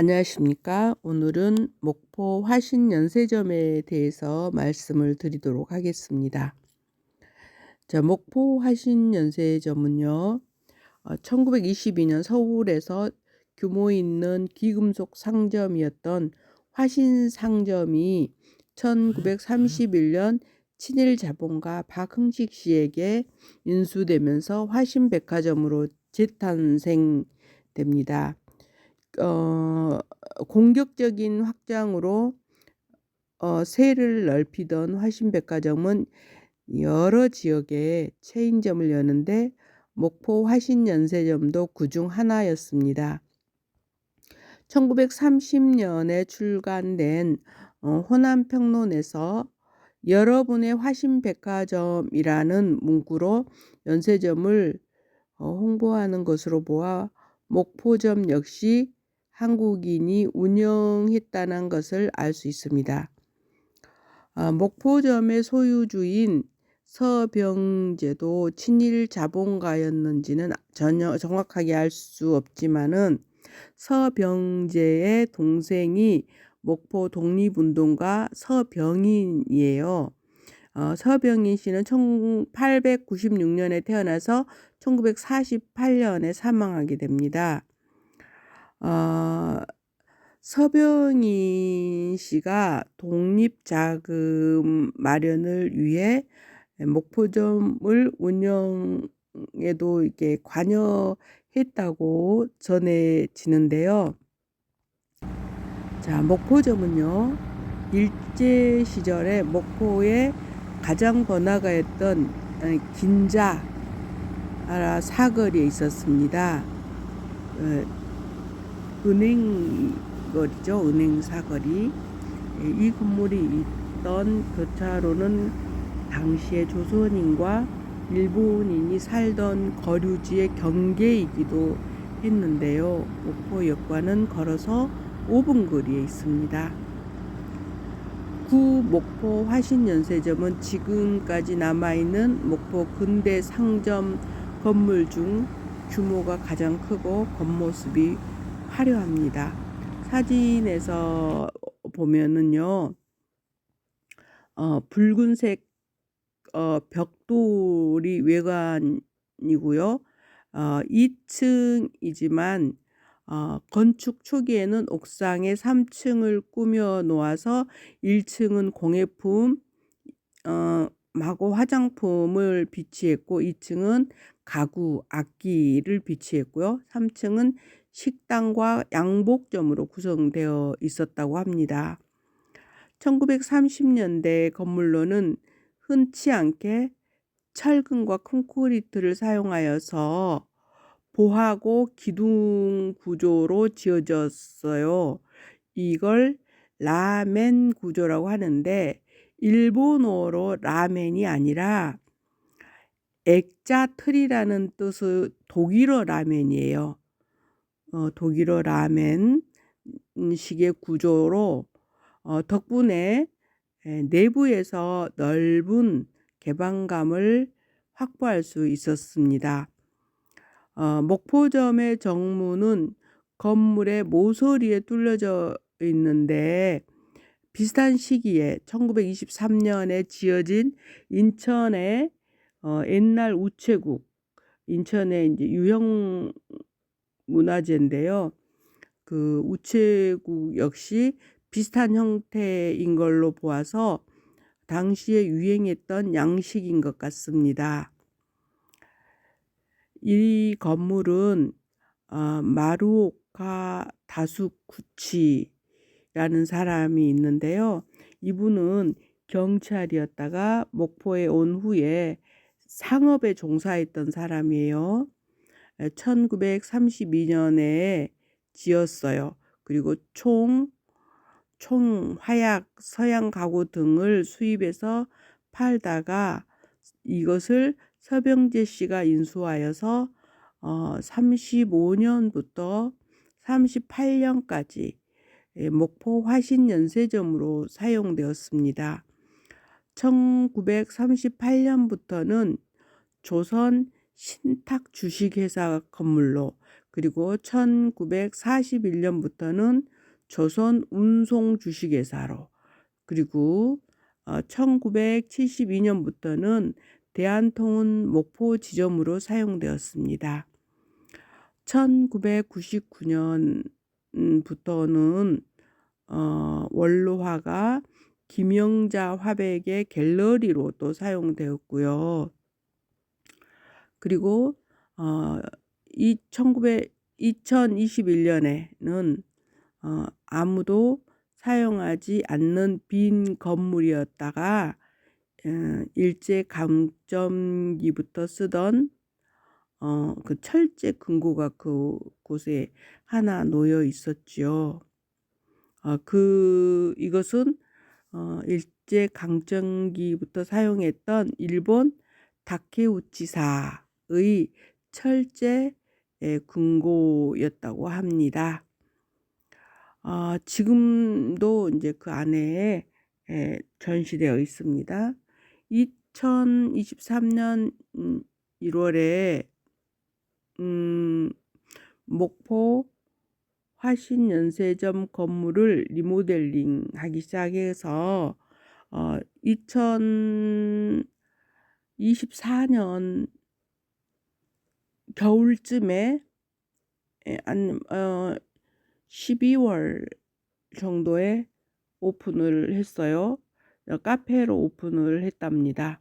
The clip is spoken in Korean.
안녕하십니까. 오늘은 목포 화신 연세점에 대해서 말씀을 드리도록 하겠습니다. 자, 목포 화신 연세점은요, 1922년 서울에서 규모 있는 귀금속 상점이었던 화신 상점이 1931년 친일 자본가 박흥식 씨에게 인수되면서 화신 백화점으로 재탄생됩니다. 어, 공격적인 확장으로 어, 세를 넓히던 화신백화점은 여러 지역에 체인점을 여는데 목포 화신연세점도 그중 하나였습니다. 1930년에 출간된 어, 호남평론에서 여러분의 화신백화점이라는 문구로 연세점을 어, 홍보하는 것으로 보아 목포점 역시 한국인이 운영했다는 것을 알 수 있습니다. 아, 목포점의 소유주인 서병제도 친일 자본가였는지는 전혀 정확하게 알 수 없지만은 서병제의 동생이 목포 독립운동가 서병인이에요. 어, 서병인 씨는 1896년에 태어나서 1948년에 사망하게 됩니다. 어, 서병인 씨가 독립자금 마련을 위해 목포점을 운영에도 이렇게 관여했다고 전해지는데요. 자, 목포점은요, 일제 시절에 목포의 가장 번화가였던 긴자 사거리에 있었습니다. 어, 은행 거리죠. 은행 사거리. 예, 이 건물이 있던 교차로는 당시에 조선인과 일본인이 살던 거류지의 경계이기도 했는데요. 목포역과는 걸어서 5분 거리에 있습니다. 구 목포 화신연세점은 지금까지 남아있는 목포 근대 상점 건물 중 규모가 가장 크고 겉모습이 화려합니다. 사진에서 보면은요, 어, 붉은색 어, 벽돌이 외관이고요. 어, 2층이지만 어, 건축 초기에는 옥상에 3층을 꾸며 놓아서 1층은 공예품, 어, 마고 화장품을 비치했고 2층은 가구, 악기를 비치했고요. 3층은 식당과 양복점으로 구성되어 있었다고 합니다. 1930년대 건물로는 흔치 않게 철근과 콘크리트를 사용하여서 보하고 기둥 구조로 지어졌어요. 이걸 라멘 구조라고 하는데 일본어로 라멘이 아니라 액자 틀이라는 뜻의 독일어 라멘이에요. 어, 독일어 라멘 식의 구조로 어, 덕분에 내부에서 넓은 개방감을 확보할 수 있었습니다. 어, 목포점의 정문은 건물의 모서리에 뚫려져 있는데 비슷한 시기에 1923년에 지어진 인천의 어, 옛날 우체국 인천의 이제 유형 문화재인데요. 그 우체국 역시 비슷한 형태인 걸로 보아서 당시에 유행했던 양식인 것 같습니다. 이 건물은 어, 마루오카 다수쿠치라는 사람이 있는데요. 이분은 경찰이었다가 목포에 온 후에 상업에 종사했던 사람이에요. 1932년에 지었어요. 그리고 총, 총 화약, 서양 가구 등을 수입해서 팔다가 이것을 서병재 씨가 인수하여서 어, 35년부터 38년까지 예, 목포 화신 연세점으로 사용되었습니다. 1938년부터는 조선 신탁 주식회사 건물로 그리고 1941년부터는 조선 운송 주식회사로 그리고 어, 1972년부터는 대한통운 목포 지점으로 사용되었습니다. 1999년부터는 어, 원로화가 김영자 화백의 갤러리로 또 사용되었고요. 그리고 어, 이 1900, 2021년에는 어, 아무도 사용하지 않는 빈 건물이었다가 어, 일제 강점기부터 쓰던 어, 그 철제 금고가 그 곳에 하나 놓여 있었지요. 어, 그 이것은 어, 일제 강점기부터 사용했던 일본 다케우치사 의 철제 예, 금고였다고 합니다. 어, 지금도 이제 그 안에 예, 전시되어 있습니다. 2023년 1월에 음, 목포 화신연세점 건물을 리모델링 하기 시작해서 어, 2024년 겨울쯤에 예, 안, 어, 12월 정도에 오픈을 했어요. 카페로 오픈을 했답니다.